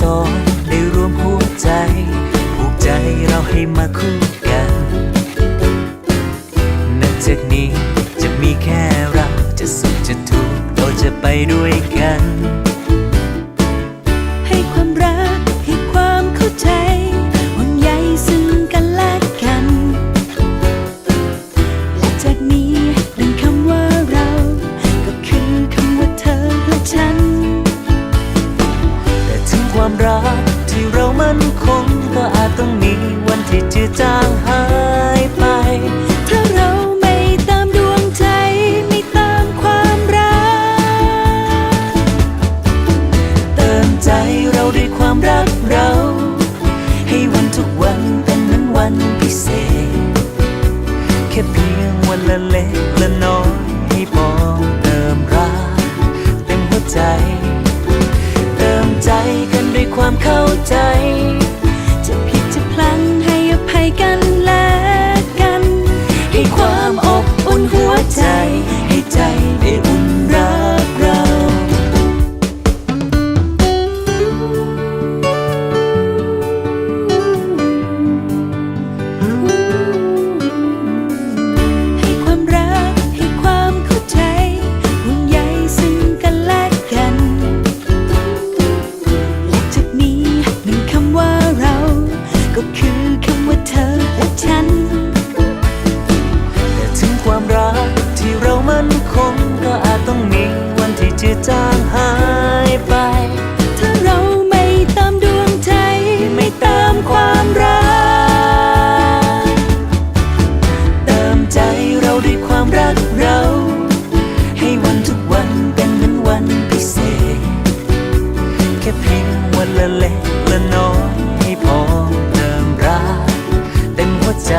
สองได้รวมหัวใจผูกใจเราให้มาคู่กันนับจากนี้ ความรัก ที่เรามันคงก็อาจต้องมีวันที่จืดจางหายไป ถ้าเราไม่ตามดวงใจ ไม่ตามความรัก เติมใจเราด้วยความรักเรา ให้วันทุกวันเป็นเหมือนวันพิเศษ แค่เพียงวันละเล็กละน้อยให้พอเติมรักเต็มหัวใจ ความเข้าใจ จะผิดจะพลั้งให้อภัยกันและกัน ให้ความอบอุ่นหัวใจ ละเล็กละน้อยให้พอเติมรักเต็มหัวใจ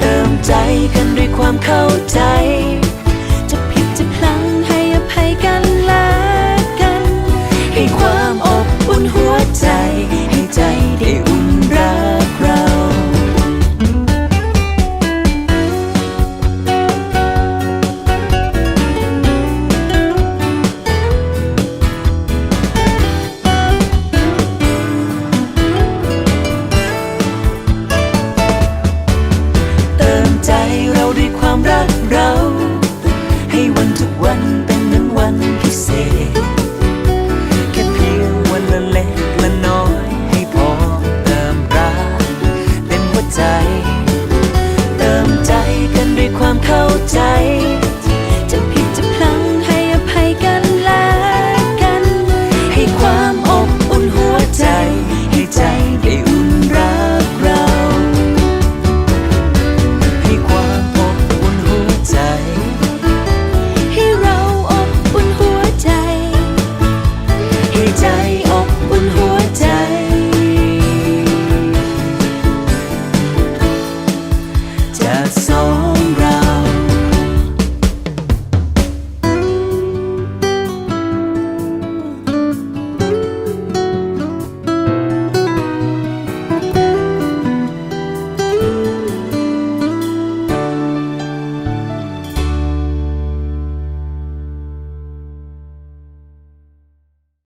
เติมใจกันด้วยความเข้าใจ ด้วยความรัก